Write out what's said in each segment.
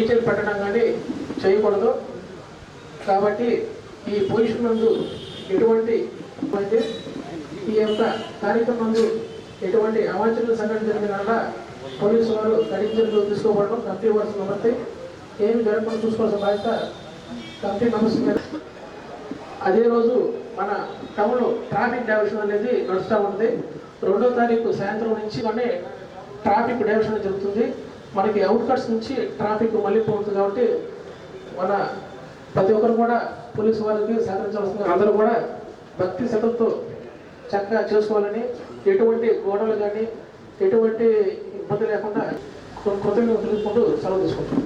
Detail పెట్టడం కానీ చేయకూడదు. కాబట్టి ఈ పొజిషన్ నందు ఎటువంటి ఈ యొక్క కార్యక్రమం నందు ఎటువంటి అవాంఛనీయ సంఘటన జరిగిన వల్ల పోలీసు వారు కఠిన చర్యలు తీసుకోవడం కమిటీ వర్స్ ఏమి జరగకుండా చూసుకోవాల్సిన బాధ్యత కమిటీ మెంబర్స్ అదే రోజు మన టౌన్లో ట్రాఫిక్ డైవర్షన్ అనేది నడుస్తూ ఉంది రెండో తారీఖు సాయంత్రం నుంచి మన ట్రాఫిక్ డైవర్షన్ జరుగుతుంది. మనకి అవుట్కట్స్ నుంచి ట్రాఫిక్ మళ్ళీ పోతుంది కాబట్టి మన ప్రతి ఒక్కరు కూడా పోలీసు వారికి సహకరించవలసింది అందరూ కూడా భక్తి శతంతో చక్కగా చేసుకోవాలని ఎటువంటి గోడలు కానీ ఎటువంటి ఇబ్బంది లేకుండా కృతజ్ఞతలు తెలుసుకుంటూ సెలవు తీసుకుంటాం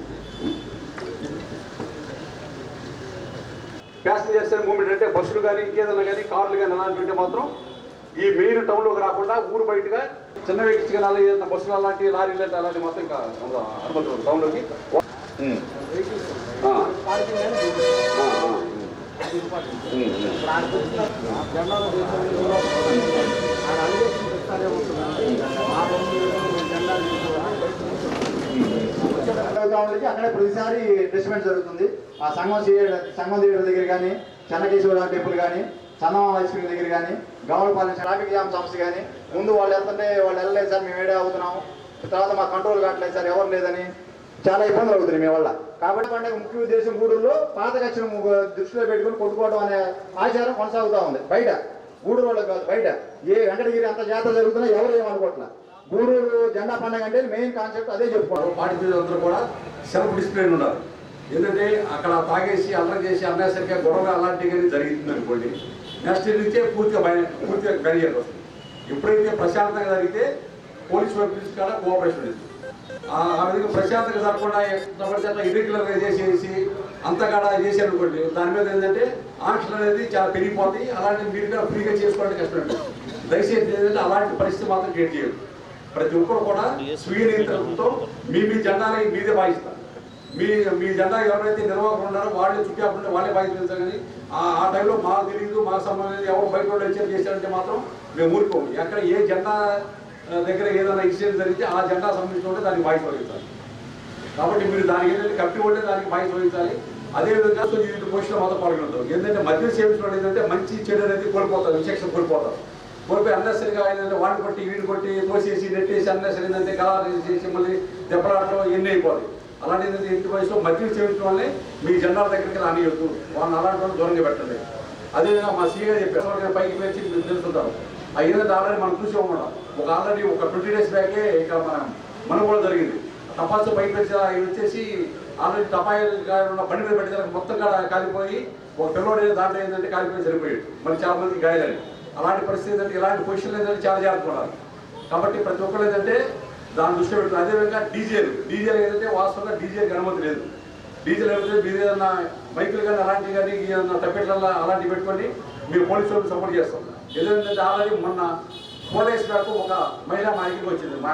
ప్యాసింజర్స్ మూమెంట్ అంటే బస్సులు కానీ ఇంకేదైనా కానీ కార్లు కానీ అలాంటివి ఉంటే మాత్రం ఈ మెయిన్ టౌన్లోకి రాకుండా ఊరు బయటగా చిన్న వెహికల్స్ కానీ ఏదైనా బస్సులు అలాంటి లారీలు అంటే అలాంటి మొత్తం ఇంకా అనుమతి టౌన్లోకి. అక్కడే ప్రతిసారి డిస్ట్రిబ్యూట్ జరుగుతుంది. ఆ సంఘం సంఘం థియేటర్ దగ్గర కానీ చెన్నకేశ్వర టెంపుల్ కానీ చందమామ హై స్కూల్ దగ్గర కానీ గౌరవపాలెం ట్రాఫిక్ జామ్ సమస్య కానీ ముందు వాళ్ళు వెళ్తుంటే వాళ్ళు వెళ్ళలేదు సార్ మేము ఏడే అవుతున్నాం తర్వాత మా కంట్రోల్ కావట్లేదు సార్ ఎవరు లేదని చాలా ఇబ్బందులు అవుతున్నాయి మీ వల్ల. కాబట్టి పండుగ ముఖ్య ఉద్దేశం గూడూరులో పాత కచ్చిన దృష్టిలో పెట్టుకుని కొట్టుకోవడం అనే ఆచారం కొనసాగుతూ ఉంది. బయట గూడూరు వాళ్ళకి కాదు బయట. ఏ వెంకటగిరి అంత జాతర జరుగుతున్నా ఎవరు ఏమనుకోవట్లా? గూడూరు జెండా పండుగ అంటే మెయిన్ కాన్సెప్ట్ అదే చెప్పుకోవడం పార్టిసిపేట్ అందరూ కూడా సెల్ఫ్ డిసిప్లిన్ ఉండాలి. ఎందుకంటే అక్కడ తాగేసి అల్లరి చేసి అన్నసరిగా గొడవ అలాంటివి కానీ జరిగింది అనుకోండి నెక్స్ట్ నుంచే పూర్తిగా పూర్తిగా గడియర్ వస్తుంది. ఎప్పుడైతే ప్రశాంతంగా జరిగితే పోలీస్ వైపు నుంచి కూడా కోఆపరేషన్ ఉంది ఆ విధంగా ప్రశాంతంగా జరగకుండా జబర్దస్త్ ఇర్రెగ్యులర్గా చేసేసి అంతకాడ చేశారు అనుకోండి దాని మీద ఏంటంటే ఆంక్షలు అనేది చాలా పెరిగిపోతాయి. అలాంటి మీరు కూడా ఫ్రీగా చేసుకోవడానికి కష్టం దయచేసి ఏంటంటే అలాంటి పరిస్థితి మాత్రం క్రియేట్ చేయదు ప్రతి ఒక్కరు కూడా స్వీయ నియంత్రణతో మీ మీ జెండాని మీదే భావిస్తారు మీ మీ జెండా ఎవరైతే నిర్వాహకులు ఉన్నారో వాళ్ళే అప్పుడు వాళ్ళే బాధ్యత కానీ ఆ టైంలో మాకు తెలియదు మాకు సంబంధించి ఎవరు బయట వాళ్ళు హెచ్చరిక చేశారంటే మాత్రం మేము ఊరుకోము. ఎక్కడ ఏ జెండా దగ్గర ఏదైనా ఇన్సిడెంట్ జరిగితే ఆ జెండా సంబంధించిన ఉంటే దానికి బాధ్యత వహించాలి కాబట్టి మీరు దానికి ఏంటంటే కప్పి ఉంటే దానికి బాధ్యత వహించాలి అదేవిధంగా సో ఇది పోషణ మాత్రం పాల్గొంటాం ఏంటంటే మధ్య సేవించడం ఏంటంటే మంచి చెడు అనేది కోల్పోతారు విచక్షణ కోల్పోతారు. కోల్పోయి అన్నసరిగా ఏంటంటే వాడిని కొట్టి వీడిని కొట్టి తోసేసి నెట్టేసి అన్నసరి ఏంటంటే గలాలు చేసి మళ్ళీ దెబ్బలాడటం ఎన్ని అయిపోతాయి. అలాంటి ఏంటంటే ఇంటి వయసులో మద్యం సేవించడం వల్లే మీ జెండాల దగ్గరికి రానియొద్దు. వాళ్ళని అలాంటి వాళ్ళు దూరంగా పెట్టండి. అదేవిధంగా మా సీఏ చెప్పారు. పైకి పెంచి మీరు తెలుసుకుంటారు ఆ ఏంటంటే ఆల్రెడీ మనం చూసి ఉన్నాం ఒక ఆల్రెడీ ఒక ట్వంటీ డేస్ బ్యాకే ఇక్కడ మన మనం కూడా జరిగింది. టపాసు పైకి పెంచిన వచ్చేసి ఆల్రెడీ టపాయిలుగా ఉన్న బండి మీద పెట్టడానికి మొత్తం కాలిపోయి ఒక పిల్లోడు దాంట్లో ఏంటంటే కాలిపోయి సరిపోయాడు మరి చాలా మందికి గాయాలని అలాంటి పరిస్థితి ఏంటంటే ఇలాంటి పొజిషన్లు ఏంటంటే చాలా జాగ్రత్త పడాలి కాబట్టి ప్రతి ఒక్కరు ఏంటంటే దాన్ని దృష్టి పెడుతుంది అదేవిధంగా డీజేలు డీజేలు ఏంటంటే వాస్తవంగా డీజేకి అనుమతి లేదు. డీజిల్ ఏమైతే మీరు ఏదన్నా మైకులు కానీ అలాంటివి కానీ ఏదన్నా తప్పెట్ల అలాంటివి పెట్టుకొని మీరు పోలీసు వాళ్ళకి సపోర్ట్ చేస్తాం. ఏదంటే ఆల్రెడీ మొన్న పోలీస్ డేస్ బ్యాక్ ఒక మహిళ మా ఇంటికి వచ్చింది మా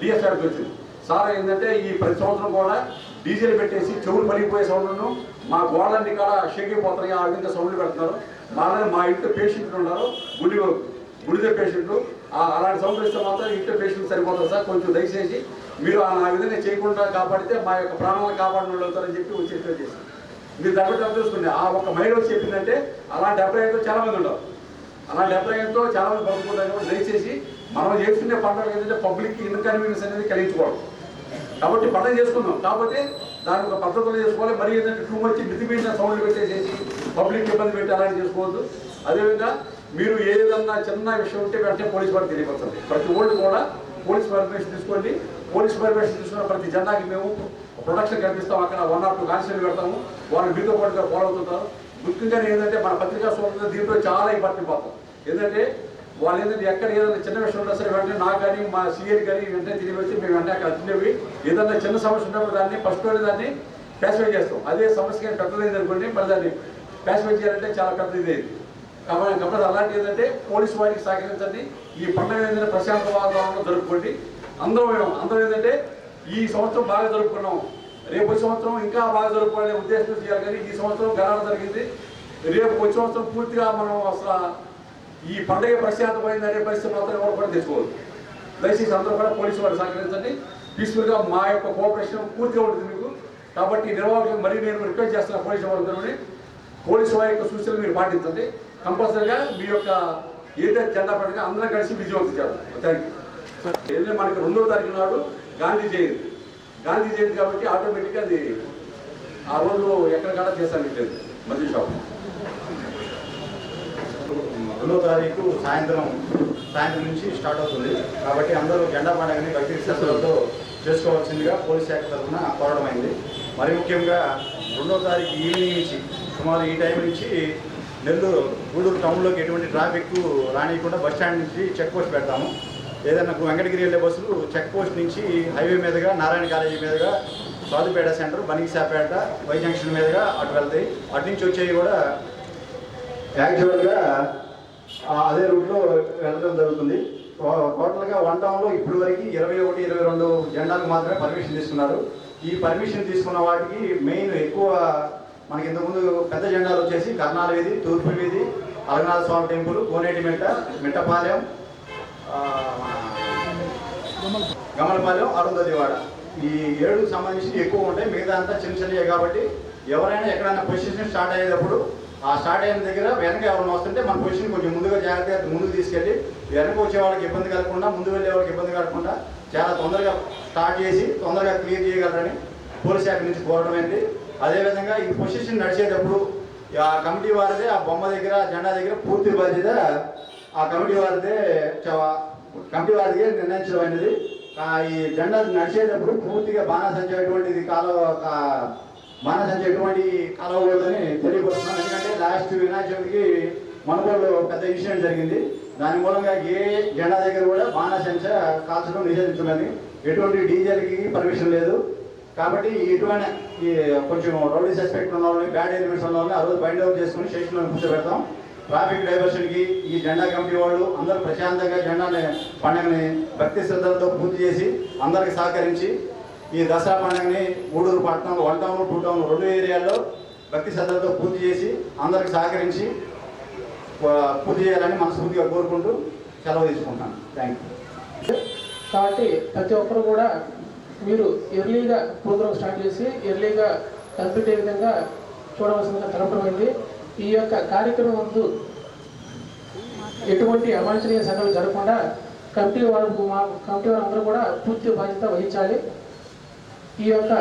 డిఎస్ గారికి వచ్చింది. సార్ ఏంటంటే ఈ ప్రతి సంవత్సరం కూడా డీజిల్ పెట్టేసి చెవులు పడిపోయే సౌండ్లను మా గోడలన్నీ కూడా షేక్ ఆ విధంగా సౌండ్లు పెడుతున్నారు. మా మా ఇంట్లో పేషెంట్లు ఉన్నారు గుడి గుడిదే పేషెంట్లు అలాంటి సౌండ్ ఇస్తే మాత్రం ఇంట్లో పేషెంట్ సరిపోతుంది సార్. కొంచెం దయచేసి మీరు ఆ విధంగా చేయకుండా కాపాడితే మా యొక్క ప్రాణాలను కాపాడిన అవుతారని చెప్పి వచ్చి రిక్వెస్ట్ చేశారు మీరు దగ్గర చూసుకోండి ఆ ఒక మహిళ వచ్చి చెప్పిందంటే అలాంటి అభిప్రాయంతో చాలా మంది ఉండవు. అలాంటి అభిప్రాయంతో చాలా మంది పంపుకుంటారు కాబట్టి దయచేసి మనం చేసుకునే పండుగ ఏంటంటే పబ్లిక్ ఇన్కన్వీనియన్స్ అనేది కలిగించుకోవడం. కాబట్టి పండుగ చేసుకుందాం. కాకపోతే దాని ఒక పద్ధతులు చేసుకోవాలి. మరి ఏంటంటే టూ మచ్ మితిమీన సౌండ్లు పెట్టేసేసి పబ్లిక్ ఇబ్బంది పెట్టి అలాంటి చేసుకోవద్దు. అదేవిధంగా మీరు ఏదన్నా చిన్న విషయం ఉంటే వెంటనే పోలీస్ వారికి తెలియపరచండి. ప్రతి ఓళ్ళు కూడా పోలీస్ పర్మిషన్ తీసుకోండి. పోలీస్ పర్మిషన్ తీసుకున్న ప్రతి జెండాకి మేము ప్రొడక్షన్ కల్పిస్తాం. అక్కడ వన్ ఆర్ టూ కాన్స్టేబుల్ పెడతాము. వాళ్ళు మీతో పాటుగా ఫాలో అవుతుంటారు. ముఖ్యంగా ఏంటంటే మన పత్రికా స్వాతంత్రం దీంట్లో చాలా ఇబ్బంది పోతాం ఏంటంటే వాళ్ళు ఏంటంటే ఎక్కడ ఏదైనా చిన్న విషయం ఉన్నా సరే వెంటనే నాకు కానీ మా సీఎల్ కానీ వెంటనే తిరిగి వచ్చి మేము వెంటనే అక్కడ అటెండ్ ఏదైనా చిన్న సమస్య ఉన్నప్పుడు దాన్ని ఫస్ట్ దాన్ని ప్యాసిఫై చేస్తాం. అదే సమస్య కానీ పెద్దదైంది అనుకోండి మరి దాన్ని ప్యాసిఫై చేయాలంటే చాలా పెద్ద ఇది కాబట్టి కాబట్టి అలాంటి ఏంటంటే పోలీసు వారికి సహకరించండి. ఈ పండుగ ఏంటంటే ప్రశాంత వాతావరణంలో జరుపుకోండి. అందరూ అందరూ ఏంటంటే ఈ సంవత్సరం బాగా జరుపుకున్నాం. రేపు సంవత్సరం ఇంకా బాగా జరుపుకోవాలనే ఉద్దేశంతో చేయాలి కానీ ఈ సంవత్సరం గణన జరిగింది. రేపు వచ్చే సంవత్సరం పూర్తిగా మనం అసలు ఈ పండుగ ప్రశాంతమైంది అనే పరిస్థితి మాత్రం ఎవరు కూడా తెచ్చుకోవద్దు దయచేసి అందరూ కూడా పోలీసు వారు సహకరించండి. పీస్ఫుల్గా మా యొక్క కోఆపరేషన్ పూర్తిగా ఉంటుంది మీకు. కాబట్టి నిర్వాహకులకు మరీ నేను రిక్వెస్ట్ చేస్తున్న పోలీసు వారందరూ పోలీసు వారి యొక్క సూచనలు మీరు పాటించండి. కంపల్సరీగా మీ యొక్క ఏదైతే జెండా పండుగ అందరం కలిసి విజయవంతం చేద్దాం. థ్యాంక్ యూ మనకి రెండో తారీఖు నాడు గాంధీ జయంతి. గాంధీ జయంతి కాబట్టి ఆటోమేటిక్గా అది ఆ రోజు ఎక్కడికక్కడ చేస్తాను లేదు మంచి షాప్ రెండో తారీఖు సాయంత్రం సాయంత్రం నుంచి స్టార్ట్ అవుతుంది. కాబట్టి అందరూ జెండా పండుగని భక్తి చేసుకోవాల్సిందిగా పోలీస్ శాఖ తరఫున కోరడం అయింది మరి ముఖ్యంగా రెండో తారీఖు ఈవినింగ్ నుంచి సుమారు ఈ టైం నుంచి నెల్లూరు గూడూరు టౌన్లోకి ఎటువంటి ట్రాఫిక్ రానియకుండా బస్ స్టాండ్ నుంచి చెక్ పోస్ట్ పెడతాము. ఏదైనా వెంకటగిరి వెళ్ళే బస్సులు చెక్ పోస్ట్ నుంచి హైవే మీదుగా నారాయణ కాలేజీ మీదుగా సాధుపేట సెంటర్ బనికిసాపేట వై జంక్షన్ మీదుగా అటు వెళ్తాయి. అటు నుంచి వచ్చేవి కూడా యాక్చువల్గా అదే రూట్లో వెళ్ళడం జరుగుతుంది. టోటల్గా వన్ టౌన్లో ఇప్పటి వరకు ఇరవై ఒకటి ఇరవై రెండు జెండాలకు మాత్రమే పర్మిషన్ తీసుకున్నారు. ఈ పర్మిషన్ తీసుకున్న వాటికి మెయిన్ ఎక్కువ మనకి ఇంతకుముందు పెద్ద జెండాలు వచ్చేసి కర్నాల వీధి తూర్పు వీధి అలగనాథ స్వామి టెంపుల్ కోనేటి మెట్ట మిట్టపాలెం గమలపాలెం అరుంధతివాడ ఈ ఏడుకు సంబంధించి ఎక్కువ ఉంటాయి మిగతా అంతా చిన్న చిన్నవి కాబట్టి ఎవరైనా ఎక్కడైనా పొజిషన్ స్టార్ట్ అయ్యేటప్పుడు ఆ స్టార్ట్ అయిన దగ్గర వెనక ఎవరైనా వస్తుంటే మన పొజిషన్ కొంచెం ముందుగా జాగ్రత్తగా ముందుకు తీసుకెళ్ళి వెనక వచ్చే వాళ్ళకి ఇబ్బంది కలగకుండా ముందు వెళ్ళే వాళ్ళకి ఇబ్బంది కలగకుండా చాలా తొందరగా స్టార్ట్ చేసి తొందరగా క్లియర్ చేయగలరని పోలీస్ శాఖ నుంచి కోరడం ఏంటి? అదేవిధంగా ఈ పొజిషన్ నడిచేటప్పుడు ఆ కమిటీ వారిదే ఆ బొమ్మ దగ్గర జెండా దగ్గర పూర్తి బాధ్యత ఆ కమిటీ వారిదే కమిటీ వారికి నిర్ణయించడమైనది ఆ, ఈ జెండా నడిచేటప్పుడు పూర్తిగా బాణాసంచ ఎటువంటిది కాలువ కా- బాణాసంచ ఎటువంటి కాలవకూడదని తెలియపరుస్తున్నాను ఎందుకంటే లాస్ట్ వినాయక చవితికి మనకోళ్ళు పెద్ద ఇన్సిడెంట్ జరిగింది. దాని మూలంగా ఏ జెండా దగ్గర కూడా బాణాసంచ కాల్చడం నిషేధించమని ఎటువంటి డీజేలకి పర్మిషన్ లేదు. కాబట్టి ఇటువంటి ఈ కొంచెం రోడ్డు సస్పెక్ట్ ఉన్న వాళ్ళని బ్యాడ్ ఎలిమెంట్స్ ఉన్న వాళ్ళని ఆ రోజు బైండ్ అవుట్ చేసుకుని స్టేషన్లో కూర్చోబెడతాం ట్రాఫిక్ డైవర్షన్కి ఈ జెండా కమిటీ వాళ్ళు అందరూ ప్రశాంతంగా జెండాని పండుగని భక్తి శ్రద్ధలతో పూర్తి చేసి అందరికి సహకరించి ఈ దసరా పండుగని మూడూరు పట్టణం వన్ టౌన్ టూ టౌన్ రెండు ఏరియాల్లో భక్తి శ్రద్ధలతో పూర్తి చేసి అందరికి సహకరించి పూర్తి చేయాలని మనస్ఫూర్తిగా కోరుకుంటూ సెలవు తీసుకుంటాను. థ్యాంక్ యూ కాబట్టి ప్రతి ఒక్కరు కూడా మీరు ఎర్లీగా ప్రోగ్రామ్ స్టార్ట్ చేసి ఎర్లీగా కంప్లీట్ అయ్యే విధంగా చూడవలసిందిగా తెలపడమైంది ఈ యొక్క కార్యక్రమం ముందు ఎటువంటి అవాంఛనీయ సంఘటనలు జరగకుండా కమిటీ వారు మా కమిటీ వారు అందరూ కూడా పూర్తి బాధ్యత వహించాలి. ఈ యొక్క